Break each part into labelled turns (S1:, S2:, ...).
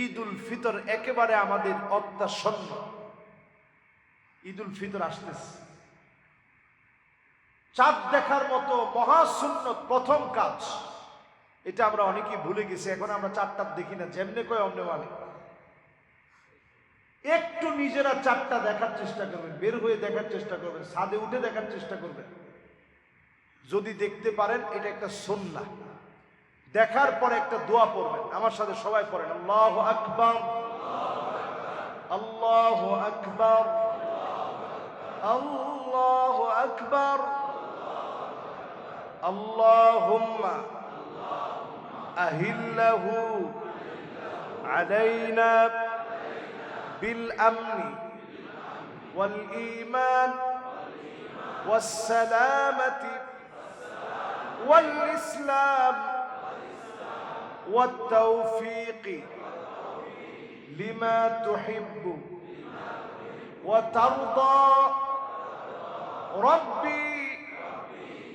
S1: ঈদ উল ফিতর একেবারে আমাদের অত্যাসন্ন। ঈদ উল ফিতর আসতেছে। চাঁদ দেখার মতো মহাসুন্নত প্রথম কাজ। এটা আমরা অনেকেই ভুলে গেছি, এখন আমরা চারটা দেখি না, যেমনে কয় অমনে মানে একটু নিজেরা চারটা দেখার চেষ্টা করবেন, বের হয়ে দেখার চেষ্টা করবেন, ছাদে উঠে দেখার চেষ্টা করবেন। যদি দেখতে পারেন, এটা একটা সন্না দেখার পরে একটা দোয়া পড়বেন আমার সাথে সবাই পড়েন আল্লাহ আকবর আল্লাহ আকবর আল্লাহ আকবর اللهم أهله علينا بالأمن والإيمان والسلامة والإسلام والتوفيق لما تحب وترضى ربي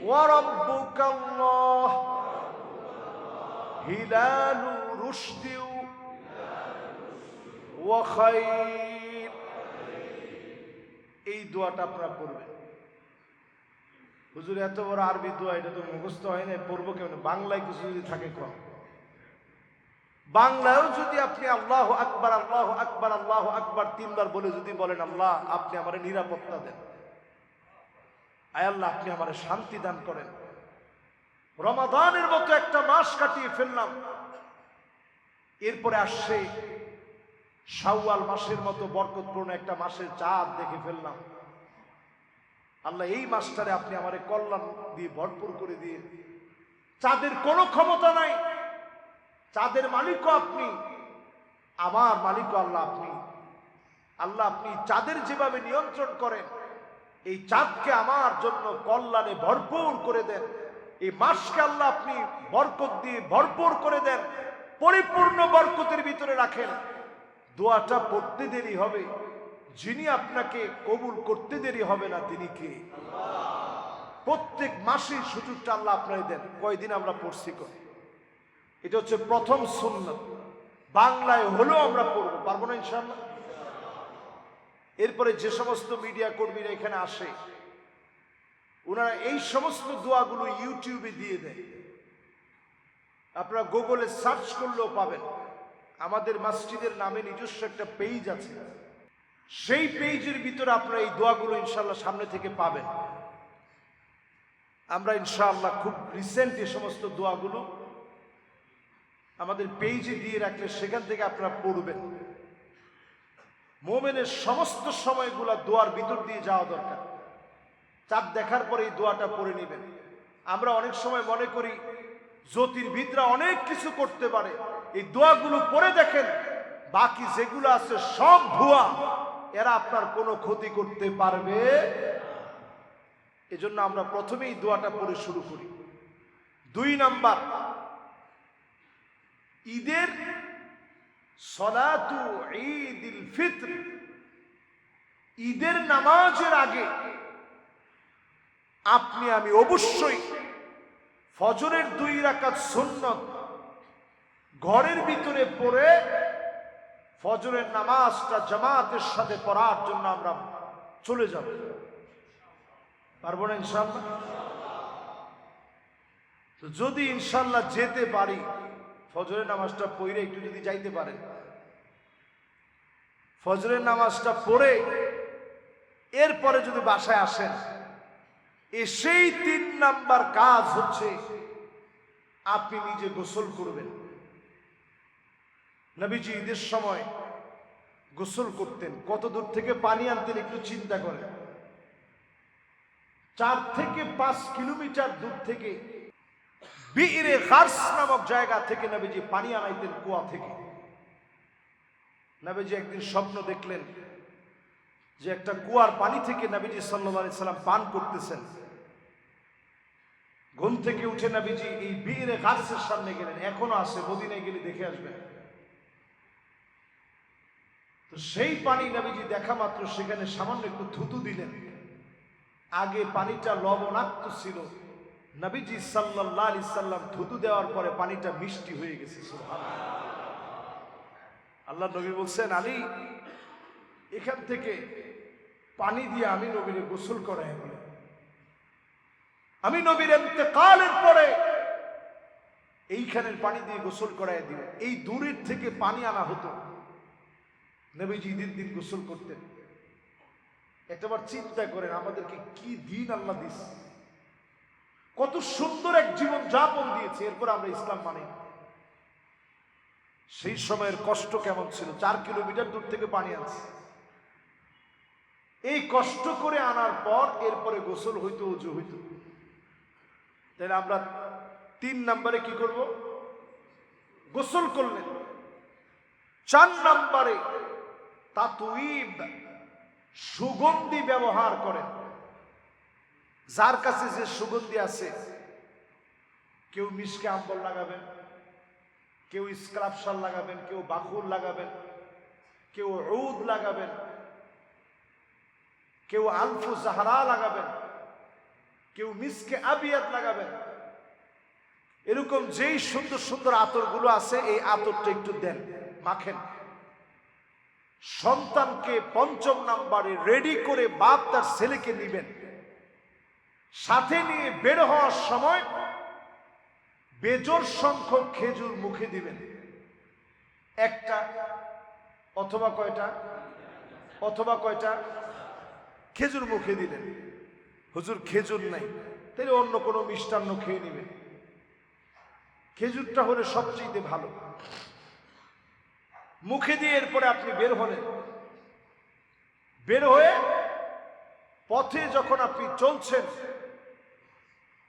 S1: وربك الله هلال رشد وخير এই দোয়াটা আপনারা পড়বেন হুজুর এত বড় আরবি দোয়া এটা তো মুখস্থ হয় না পড়বো কেমন বাংলায় কিছু যদি থাকে কম বাংলায়ও যদি আপনি আল্লাহ আকবার আল্লাহ আকবার আল্লাহ আকবার তিনবার বলে যদি বলেন, আল্লাহ, আপনি আমার নিরাপত্তা দেন। আয় আল্লাহ, আপনি আমার শান্তি দান করেন। রমাদানের মতো একটা মাস কাটিয়ে ফেললাম। এরপরে আসছে শাওয়াল মাসের মতো বরকতপূর্ণ একটা মাসের চাঁদ দেখে ফেললাম। আল্লাহ, এই মাসটারে আপনি আমারে কল্যাণ দিয়ে ভরপুর করে দিয়ে, চাঁদের কোনো ক্ষমতা নাই। চাঁদের মালিকও আপনি, আমার মালিকও আল্লাহ আপনি। আল্লাহ আপনি চাঁদের যেভাবে নিয়ন্ত্রণ করেন, এই চাঁদকে আমার জন্য কল্যাণে ভরপুর করে দেন। এই মাসকে আল্লাহ আপনি বরকত দিয়ে ভরপুর করে দেন, পরিপূর্ণ বরকতের ভিতরে রাখেন। দোয়াটা পড়তে দেরি হবে, যিনি আপনাকে কবুল করতে দেরি হবে না, তিনি কে? প্রত্যেক মাসে সুযোগটা আল্লাহ আপনাকে দেন। কয়দিন আমরা পড়ছি কয়? এটা হচ্ছে প্রথম সুন্নত। বাংলায় হলেও আমরা পড়ব, পারব না ইনশাল্লাহ এরপরে যে সমস্ত মিডিয়া কর্মীরা এখানে আসে, ওনারা এই সমস্ত দোয়াগুলো ইউটিউবে দিয়ে দেয়। আপনারা গুগলে সার্চ করলেও পাবেন। আমাদের মসজিদের নামে নিজস্ব একটা পেজ আছে। সেই পেজের ভিতরে আপনারা এই দোয়াগুলো ইনশাল্লাহ সামনে থেকে পাবেন। আমরা ইনশাআল্লাহ খুব রিসেন্ট এই সমস্ত দোয়াগুলো আমাদের পেজে দিয়ে রাখলে সেখান থেকে আপনারা পড়বেন। মোমেনের সমস্ত সময়গুলা দোয়ার ভিতর দিয়ে যাওয়া দরকার। চাঁদ দেখার পরে এই দোয়াটা পড়ে নেবেন। আমরা অনেক সময় মনে করি, জ্যোতির্বিদরা অনেক কিছু করতে পারে। এই দোয়াগুলো পড়ে দেখেন, বাকি যেগুলো আছে সব ভুয়া। এরা আপনার কোনো ক্ষতি করতে পারবে এজন্য আমরা প্রথমেই দোয়াটা পড়ে শুরু করি। দুই নাম্বার ঈদের সলাতু ঈদিল ফিত্র। ঈদের নামাজের আগে আপনি, আমি অবশ্যই ফজরের দুই রাকাত সুন্নত ঘরের ভিতরে পড়ে ফজরের নামাজটা জামাতের সাথে পড়ার জন্য আমরা চলে যাব। পারব না ইনশাল্লাহ তো যদি ইনশাল্লাহ যেতে পারি ফজরের নামাজটা পড়ে একটু যদি যাইতে পারেন। ফজরের নামাজটা পড়ে এরপরে যদি বাসায় আসেন এসেই তিন নাম্বার কাজ হচ্ছে আপনি নিজে গোসল করবেন। নবীজি ঈদের সময় গোসল করতেন। কত দূর থেকে পানি আনতেন একটু চিন্তা করেন। চার থেকে পাঁচ কিলোমিটার দূর থেকে বীরে গার্স নামক জায়গা থেকে নবীজি পানি আনাইতেন কুয়া থেকে। নবীজি একদিন স্বপ্ন দেখলেন যে একটা কুয়ার পানি থেকে নবীজি সাল্লাহ সাল্লাম পান করতেছেন। ঘুম থেকে উঠে নবীজি এই বীরে গার্সের সামনে গেলেন। এখনও আছে, মদিনায় গেলে দেখে আসবেন। তো সেই পানি নবীজি দেখা মাত্র, সেখানে সামান্য একটু থুতু দিলেন। আগে পানিটা লবণাক্ত ছিল নবীজি সাল্লাল্লাহু আলাইহি সাল্লাম থুতু দেওয়ার পরে পানিটা মিষ্টি হয়ে গেছে। আল্লাহ নবী বলছেন, আলী, এখান থেকে পানি দিয়ে আমি নবীরে গোসল করাই দিই আমি নবীর এতেকালের পরে এইখানের পানি দিয়ে গোসল করাই দিব এই দূরের থেকে পানি আনা হতো। নবীজি দিন দিন গোসল করতেন। একটাবার চিন্তা করেন, আমাদেরকে কি দিন আল্লাহ দিস? কত সুন্দর এক জীবন যাপন দিয়েছে, এরপর আমরা ইসলাম মানি। সেই সময়ের কষ্ট কেমন ছিল? চার কিলোমিটার দূর থেকে পানি আনছে। এই কষ্ট করে আনার পর এরপরে গোসল হইতো উজু হইতো। তাহলে আমরা তিন নম্বরে কি করব? গোসল করলেন। চার নম্বরে তাতুইব সুগন্ধি ব্যবহার করেন। যার কাছে যে সুগন্ধি আছে, কেউ মিশকে আম্বল লাগাবেন, কেউ স্ক্রাপসার লাগাবেন, কেউ বাকুর লাগাবেন, কেউ রৌদ লাগাবেন, কেউ আলফু জাহারা লাগাবেন, কেউ মিসকে আবিয়াত লাগাবেন। এরকম যেই সুন্দর সুন্দর আতরগুলো আছে, এই আতরটা একটু দেন, মাখেন। সন্তানকে পঞ্চম নাম্বারে রেডি করে বাপ তার ছেলেকে নিবেন। সাথে নিয়ে বের হওয়ার সময় বেজোর সংখ্যক খেজুর মুখে দিবেন। একটা অথবা কয়টা? অথবা কয়টা? খেজুর মুখে দিলেন। হুজুর, খেজুর নাই। তাহলে অন্য কোনো মিষ্টান্ন খেয়ে নেবেন। খেজুরটা হলে সবচেয়ে ভালো। মুখে দিয়ে এরপরে আপনি বের হলেন। বের হয়ে পথে যখন আপনি চলছেন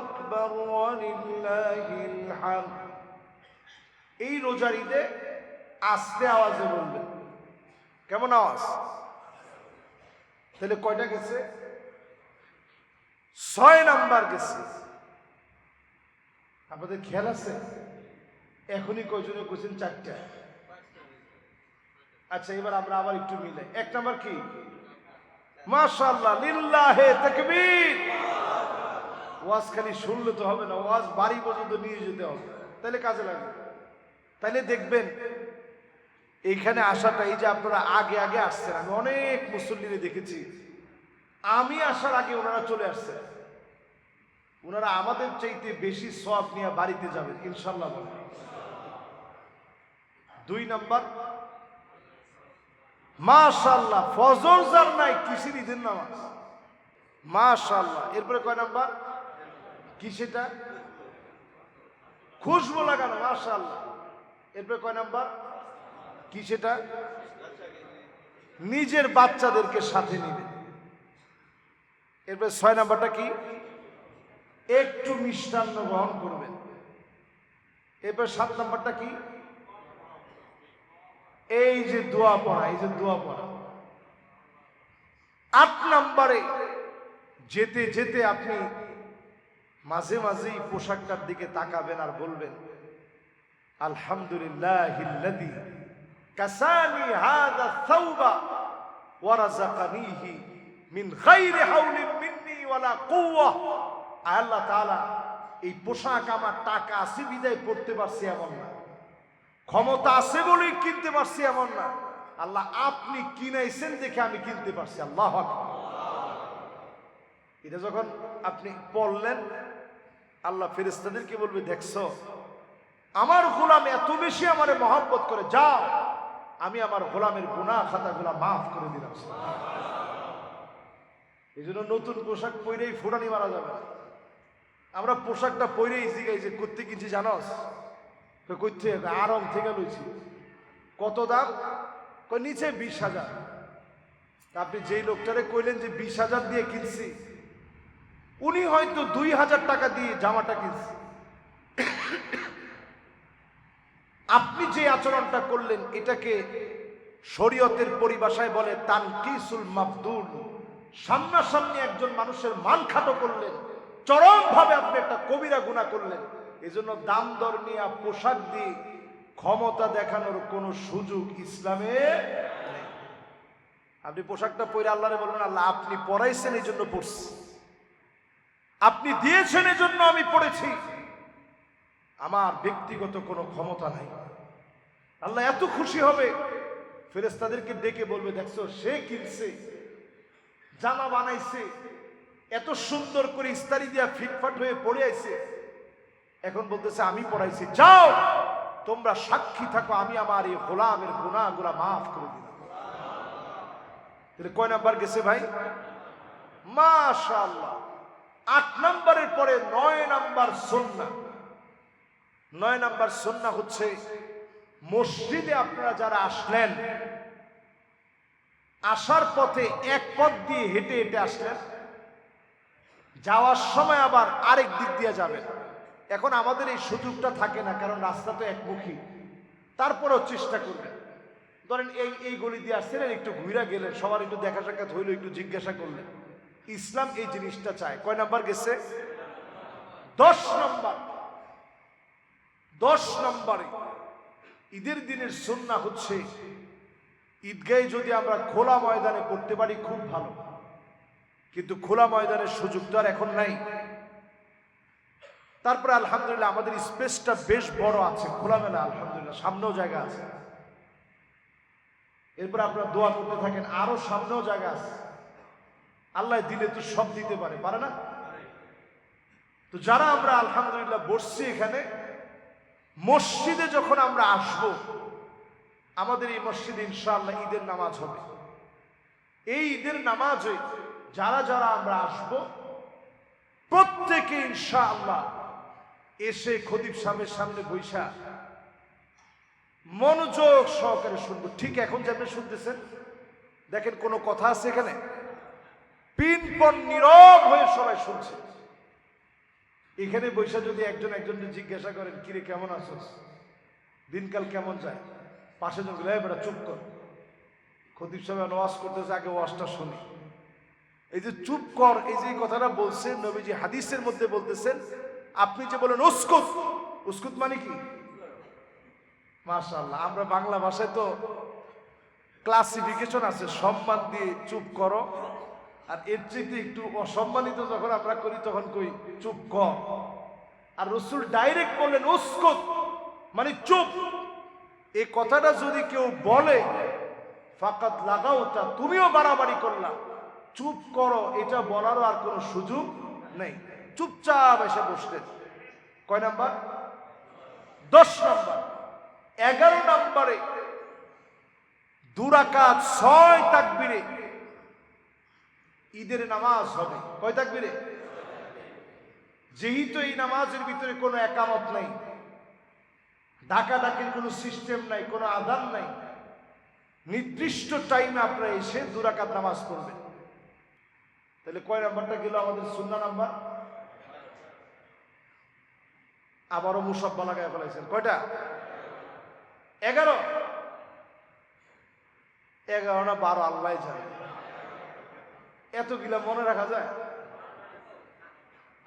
S1: আকবর এই রোজার ঈদে আস্তে আওয়াজে বলবেন কেমন আওয়াজ? তাহলে কয়টা গেছে? ছয় নাম্বার গেছে। আপনাদের খেয়াল আছে? এখনই কয়জনে কইছেন চারটা। আচ্ছা এবার আমরা আবার একটু মিলে এক নাম্বার কি? মাশাল্লাহ লিল্লাহে তাকবীর। ওয়াজ খালি শুনলে তো হবে না ওয়াজ বাড়ি পর্যন্ত নিয়ে যেতে হবে। তাহলে কাজে লাগবে। তাহলে দেখবেন, এইখানে আসাটা, এই যে আপনারা আগে আগে আসছেন, আমি অনেক মুসল্লিরে দেখেছি। আমি আসার আগে ওনারা চলে আসছেন ওনারা আমাদের চাইতে বেশি সব নিয়ে বাড়িতে যাবেন ইনশাল্লাহ বলেন। দুই নাম্বার মাশাল্লাহ ফজর যার নাই কিসের ঈদের নামাজ। মাশাল্লাহ এরপরে কয় নাম্বার? কি সেটা? খুশবু লাগানো মাশাল্লাহ এরপরে কয় নাম্বার? কি সেটা? নিজের বাচ্চাদেরকে সাথে নিবে। এরপরে ছয় নাম্বারটা কি? একটু মিষ্টান্ন গ্রহণ করবেন এরপর সাত নাম্বারটা কি? এই যে দোয়া পড়া, এই যে দোয়া পড়া। আট নাম্বারে যেতে যেতে আপনি মাঝে মাঝেই পোশাকটার দিকে তাকাবেন আর বলবেন আলহামদুলিল্লাহ আল্লাহ এই পোশাক আমার টাকা আছে, বিদায় পড়তে পারছি এমন না। ক্ষমতা আছে বলেই কিনতে পারছি এমন না। আল্লাহ, আপনি কিনাইছেন দেখে আমি কিনতে পারছি। আল্লাহ এটা যখন আপনি পড়লেন আল্লাহ ফেরেস্তাদেরকে বলবে, দেখছ, আমার গোলাম এত বেশি আমারে মহাব্বত করে, যাও, আমি আমার গোলামের গুণা খাতাগুলা মাফ করে দিলাম। এই জন্য নতুন পোশাক পরেই ফুরানি মারা যাবে আমরা পোশাকটা পরেই জিগাই যে করতে কিনছি জানস? করতে আরম থেকে লইছি। কত দাম? নিচে বিশ হাজার। আপনি যেই লোকটারে কইলেন যে, বিশ হাজার দিয়ে কিনছি উনি হয়তো দুই হাজার টাকা দিয়ে জামাটা কিনছে। আপনি যে আচরণটা করলেন, এটাকে শরীয়তের পরিভাষায় বলে তানকিসুল মাবদুল। সামনাসামনি একজন মানুষের মান খাটো করলেন চরম ভাবে আপনি একটা কবিরা গুণা করলেন। এজন্য দাম দর নিয়ে পোশাক দিয়ে ক্ষমতা দেখানোর কোনো সুযোগ ইসলামে আপনি পোশাকটা পরে আল্লাহরে বলবেন, আল্লাহ, আপনি পড়াইছেন এই জন্য পড়ছি আপনি দিয়েছেন এই জন্য আমি পড়েছি। আমার ব্যক্তিগত কোনো ক্ষমতা নাই। আল্লাহ এত খুশি হবে। ফেরেস্তাদেরকে ডেকে বলবে, দেখছ, সে কিনছে, জামা বানাইছে, এত সুন্দর করে ইস্তারি দিয়া ফিটফাট হয়ে পড়ে আইছে এখন বলতেছে, আমি পড়াইছি। যাও, তোমরা সাক্ষী থাকো, আমি আমার এই গোলামের গুণাগুলা মাফ করে দিলাম। কয় নাম্বার গেছে ভাই? মাশাআল্লাহ। আট নাম্বারের পরে নয় নাম্বার সন্না। নয় নাম্বার সন্না হচ্ছে, মসজিদে আপনারা যারা আসলেন, আসার পথে এক পথ দিয়ে হেঁটে হেঁটে আসলেন, যাওয়ার সময় আবার আরেক দিক দিয়ে যাবেন। এখন আমাদের এই সুযোগটা থাকে না, কারণ রাস্তা তো একমুখী। তারপরেও চেষ্টা করবেন। ধরেন এই এই গলি দিয়ে আসছিলেন, একটু ঘুরা গেলেন, সবার একটু দেখা সাক্ষাৎ হইল, একটু জিজ্ঞাসা করলেন। ইসলাম এই জিনিসটা চায়। কয় নাম্বার গেছে? দশ নম্বর। দশ নম্বরে। ঈদের দিনের সন্না হচ্ছে, ঈদগাহে যদি আমরা খোলা ময়দানে পড়তে পারি খুব ভালো। কিন্তু খোলা ময়দানের সুযোগ তো আর এখন নাই। তারপরে আলহামদুলিল্লাহ আমাদের স্পেসটা বেশ বড় আছে, খোলামেলা, আলহামদুলিল্লাহ, সামনেও জায়গা আছে। এরপর আপনারা দোয়া করতে থাকেন, আরও সামনেও জায়গা আছে। আল্লাহ দিলে তো সব দিতে পারে পারে না? তো যারা আমরা আলহামদুলিল্লাহ বসছি এখানে, মসজিদে যখন আমরা আসব, আমাদের এই মসজিদে ইনশাআল্লাহ ঈদের নামাজ হবে। এই ঈদের নামাজে যারা যারা আমরা আসব, প্রত্যেকে ইনশাআল্লাহ এসে খদিব সাহেবের সামনে বৈশা মনোযোগ সহকারে শুনব। ঠিক এখন যে আপনি শুনতেছেন, দেখেন কোনো কথা আছে এখানে? পিনপন নীরব হয়ে সবাই শুনছে। এখানে বৈশা যদি একজন একজনকে জিজ্ঞাসা করেন, কিরে, কেমন আছোস? দিনকাল কেমন যায়? পাশে জন বলে বেটা, চুপ কর। খতিব সাহেব ওয়াজ করতেছে, আগে ওয়াজটা শুনি। এই যে চুপ কর, এই যে কথাটা বলছেন, নবীজি হাদিসের মধ্যে বলতেছেন, আপনি যে বলেন উস্কুত উস্কুত মানে কি? মাশাআল্লাহ, আমরা বাংলা ভাষায় তো ক্লাসিফিকেশন আছে, সম্মান দিয়ে চুপ করো। আর এর চাইতে একটু অসম্মানিত যখন আমরা করি, তখন কই, চুপ কর আর রসুল ডাইরেক্ট বললেন, উস্কুত। মানে চুপ। এই কথাটা যদি কেউ বলে, ফাকাত লাগাও তা তুমিও বাড়াবাড়ি করলা। চুপ করো, এটা বলারও আর কোনো সুযোগ নেই। চুপচাপ এসে বসলেন। কয় নাম্বার? দশ নাম্বার। এগারো নাম্বারে দুরাকাত ছয় তাকবিরে ঈদের নামাজ হবে। কয় তাকবিরে? যেহেতু এই নামাজের ভিতরে কোনো একামত নাই ডাকা ডাকির কোনো সিস্টেম নাই, কোনো আধান নাই, নির্দিষ্ট টাইমে আপনারা এসে দুরাকাত নামাজ পড়বেন। তাহলে কয় নাম্বারটা গেল আমাদের শূন্য নাম্বার? আবারও মুসাব্বা লাগায় ফেলাইছেন। কয়টা? এগারো। এগারো না বারো আল্লাহ জানে। এতগুলা মনে রাখা যায়?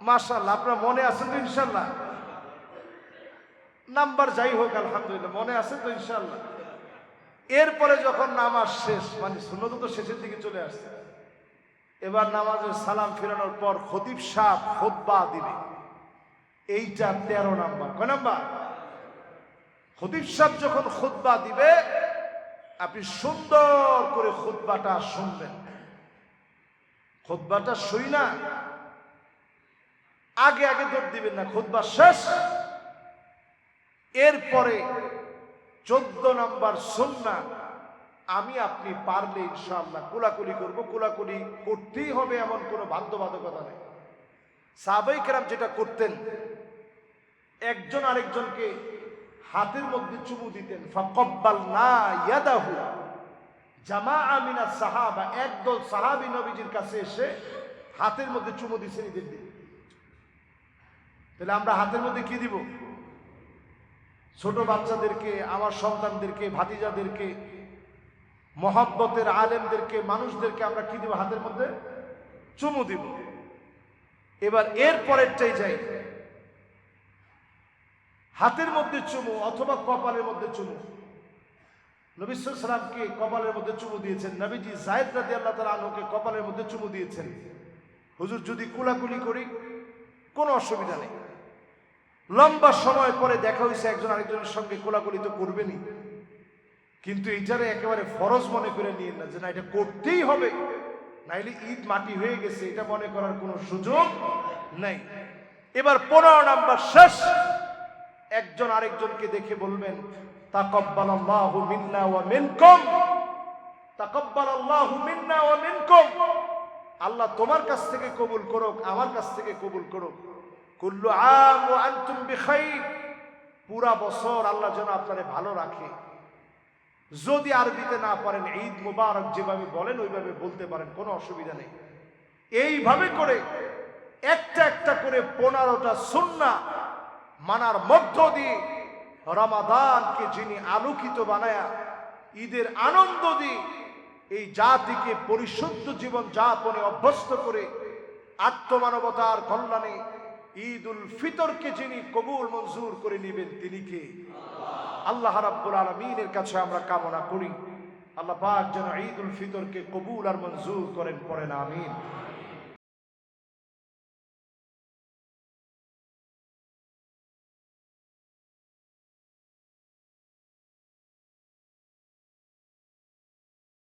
S1: মার্শাল্লাহ আপনার মনে আছে তো ইনশাল্লাহ নাম্বার যাই হোক, আলহামদুলিল্লাহ, মনে আছে তো ইনশাল্লাহ এরপরে যখন নামাজ শেষ মানে শূন্যত তো শেষের দিকে চলে আসছে। এবার নামাজের সালাম ফেরানোর পর খতিব সাহ খোদ্া দিবে। এইটা তেরো নাম্বার। কয় নাম্বার? খতিব সাহ যখন খুতবা দিবে, আপনি সুন্দর করে খুতবাটা শুনবেন। খুতবাটা শুই না। আগে আগে দৌড় দিবেন না, খুতবা শেষ। এরপরে চোদ্দ নাম্বার সন্না, আমি আপনি পারলে ইনশাআল্লাহ কোলাকুলি করব। কোলাকুলি করতেই হবে এমন কোনো বাধ্যবাধকতা নেই। সাহাবাই কেরাম যেটা করতেন, একজন আরেকজনকে হাতের মধ্যে চুমু দিতেন ফাকব্বাল না ইয়াদাহু। জামা আমিনা সাহাবা, একদল সাহাবি নবীজির কাছে এসে হাতের মধ্যে চুমু দিচ্ছেন ঈদের দিন তাহলে আমরা হাতের মধ্যে কি দিব? ছোট বাচ্চাদেরকে, আমার সন্তানদেরকে, ভাতিজাদেরকে, মহাব্বতের আলেমদেরকে, মানুষদেরকে আমরা কি দিব হাতের মধ্যে? চুমু দিব। এবার এর পরেরটাই যাই। হাতের মধ্যে চুমু অথবা কপালের মধ্যে চুমু। নবী সালামকে কপালের মধ্যে চুমু দিয়েছেন। নবীজি জায়দ রাদি আল্লাহ তালা আলোকে কপালের মধ্যে চুমু দিয়েছেন। হুজুর, যদি কুলাকুলি করি, কোনো অসুবিধা নেই। লম্বা সময় পরে দেখা হয়েছে একজন আরেকজনের সঙ্গে কোলাকুলি তো করবেনই। কিন্তু এইটারে একেবারে ফরজ মনে করে নিয়ে না যে, না, এটা করতেই হবে। নাইলে ঈদ মাটি হয়ে গেছে, এটা মনে করার কোনো সুযোগ নেই। এবার পনেরো নাম্বার শেষ। একজন আরেকজনকে দেখে বলবেন মিন্না ওয়া মিনকুম। তাকব্বাল আল্লাহু মিন্না ওয়া মিনকুম। আল্লাহ তোমার কাছ থেকে কবুল করুক, আমার কাছ থেকে কবুল করুক। কুল্লু আম ওয়া আনতুম বিখাইর। পুরা বছর আল্লাহ যেন আপনারে ভালো রাখে। যদি আরবিতে না পারেন, ঈদ মুবারক যেভাবে বলেন, ওইভাবে বলতে পারেন, কোনো অসুবিধা নেই। এইভাবে করে একটা একটা করে পনেরোটা সুন্না মানার মধ্য দিয়ে রমাদানকে যিনি আলোকিত বানায়া ঈদের আনন্দ দিয়ে এই জাতিকে পরিশুদ্ধ জীবন যাপনে অভ্যস্ত করে আত্মমানবতার কল্যাণে ঈদ উল ফিতরকে যিনি কবুল মঞ্জুর করে নেবেন তিনি কে? আল্লাহ রাব্বুল আলমিনের কাছে আমরা কামনা করি। আল্লাহ পাক যেন ঈদ উল ফিতরকে কবুল আর মঞ্জুর করেন, পড়েন, আমিন।